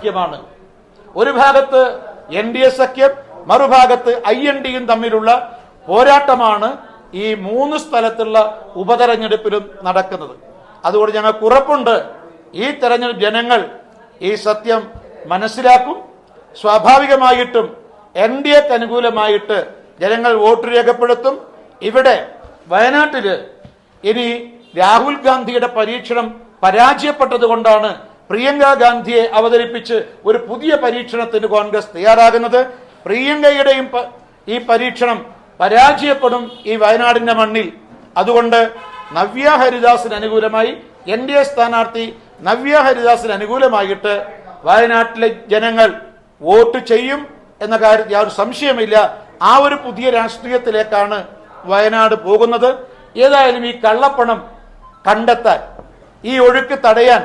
സഖ്യമാണ്. ഒരു ഭാഗത്ത് N D A സഖ്യം മറുഭാഗത്ത് ഐ എൻ ഡിയും തമ്മിലുള്ള പോരാട്ടമാണ് ഈ മൂന്ന് സ്ഥലത്തുള്ള ഉപതെരഞ്ഞെടുപ്പിലും നടക്കുന്നത്. അതുകൊണ്ട് ഞങ്ങൾക്ക് ഉറപ്പുണ്ട് ഈ തെരഞ്ഞെടുപ്പ് ജനങ്ങൾ ഈ സത്യം മനസ്സിലാക്കും. സ്വാഭാവികമായിട്ടും എൻ ഡി എക്ക് അനുകൂലമായിട്ട് ജനങ്ങൾ വോട്ട് രേഖപ്പെടുത്തും. ഇവിടെ വയനാട്ടിൽ ഇനി രാഹുൽ ഗാന്ധിയുടെ പരീക്ഷണം പരാജയപ്പെട്ടത് കൊണ്ടാണ് പ്രിയങ്ക ഗാന്ധിയെ അവതരിപ്പിച്ച് ഒരു പുതിയ പരീക്ഷണത്തിന് കോൺഗ്രസ് തയ്യാറാകുന്നത്. പ്രിയങ്കയുടെയും ഈ പരീക്ഷണം പരാജയപ്പെടും ഈ വയനാടിന്റെ മണ്ണിൽ. അതുകൊണ്ട് നവ്യ ഹരിദാസിന് അനുകൂലമായി എൻ ഡി എ സ്ഥാനാർത്ഥി നവ്യ ഹരിദാസിന് അനുകൂലമായിട്ട് വയനാട്ടിലെ ജനങ്ങൾ വോട്ട് ചെയ്യും എന്ന കാര്യത്തിൽ യാതൊരു സംശയമില്ല ആ ഒരു പുതിയ രാഷ്ട്രീയത്തിലേക്കാണ് വയനാട് പോകുന്നത്. ഏതായാലും ഈ കള്ളപ്പണം കണ്ടെത്താൻ ഈ ഒഴുക്ക് തടയാൻ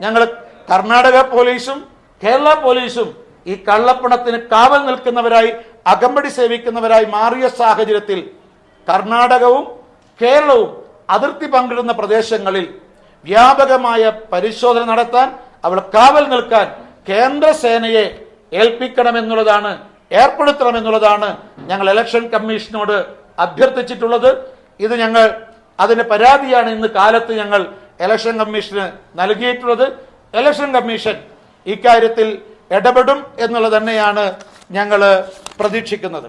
ഞങ്ങൾ കർണാടക പോലീസും കേരള പോലീസും ഈ കള്ളപ്പണത്തിന് കാവൽ നിൽക്കുന്നവരായി അകമ്പടി സേവിക്കുന്നവരായി മാറിയ സാഹചര്യത്തിൽ കർണാടകവും കേരളവും അതിർത്തി പങ്കിടുന്ന പ്രദേശങ്ങളിൽ വ്യാപകമായ പരിശോധന നടത്താൻ അവൾ കാവൽ നിൽക്കാൻ കേന്ദ്ര സേനയെ ഏൽപ്പിക്കണമെന്നുള്ളതാണ് ഏർപ്പെടുത്തണമെന്നുള്ളതാണ് ഞങ്ങൾ ഇലക്ഷൻ കമ്മീഷനോട് അഭ്യർത്ഥിച്ചിട്ടുള്ളത്. ഇത് ഞങ്ങൾ അതിന്റെ പരാതിയാണ്. ഇന്ന് കാലത്ത് ഞങ്ങൾ ഇലക്ഷൻ കമ്മീഷന് നൽകിയിട്ടുള്ളത് ഇലക്ഷൻ കമ്മീഷൻ ഇക്കാര്യത്തിൽ ഇടപെടും എന്നുള്ളത് തന്നെയാണ് ഞങ്ങൾ പ്രതീക്ഷിക്കുന്നത്.